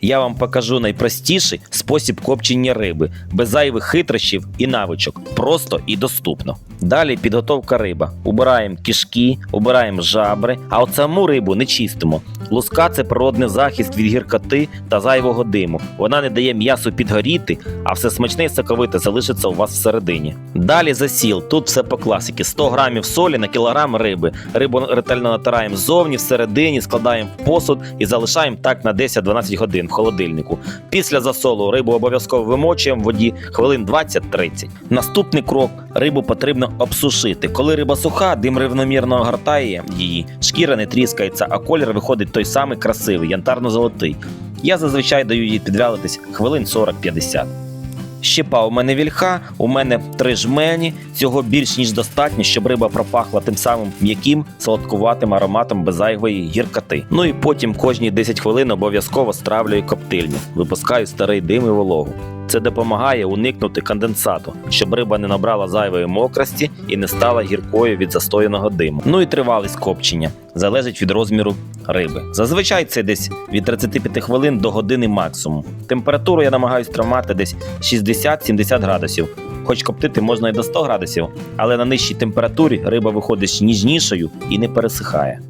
я вам покажу найпростіший спосіб копчення риби, без зайвих хитрощів і навичок, просто і доступно. Далі підготовка риба. Убираємо кишки, убираємо жабри, а от саму рибу не чистимо. Луска це природний захист від гіркоти та зайвого диму. Вона не дає м'ясу підгоріти, а все смачне і соковите залишиться у вас всередині. Далі засіл. Тут все по класіки: 100 грамів солі на кілограм риби. Рибу ретельно натираємо ззовні, всередині, складаємо в посуд і залишаємо так на 10-12 годин в холодильнику. Після засолу рибу обов'язково вимочуємо в воді хвилин 20-30. Наступний крок рибу потрібно обсушити. Коли риба суха, дим рівномірно огортає її, шкіра не тріскається, а колір виходить той самий красивий, янтарно-золотий. Я зазвичай даю їй підвялитись хвилин 40-50. Щепа у мене вільха, у мене три жмені. Цього більш ніж достатньо, щоб риба пропахла тим самим м'яким, солодкуватим ароматом без зайвої гіркоти. Ну і потім кожні 10 хвилин обов'язково стравлюю коптильню, випускаю старий дим і вологу. Це допомагає уникнути конденсату, щоб риба не набрала зайвої мокрості і не стала гіркою від застояного диму. Ну і тривалість копчення залежить від розміру риби. Зазвичай це десь від 35 хвилин до години максимум. Температуру я намагаюся тримати десь 60-70 градусів. Хоч коптити можна і до 100 градусів, але на нижчій температурі риба виходить ніжнішою і не пересихає.